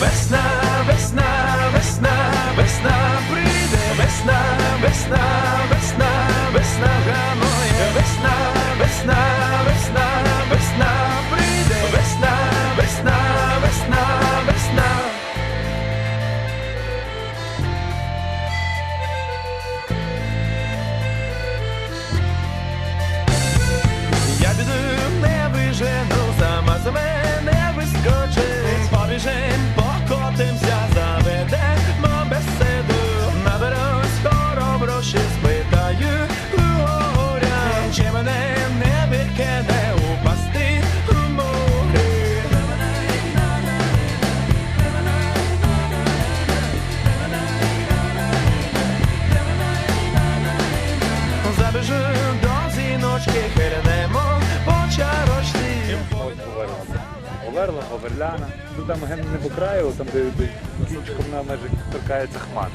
Весна, весна, весна, весна прийде, весна, весна, весна. Чашки херенемо по. Оверла, оверляна. Ну там ген не краю, там де кінчиком на межі торкається хмар.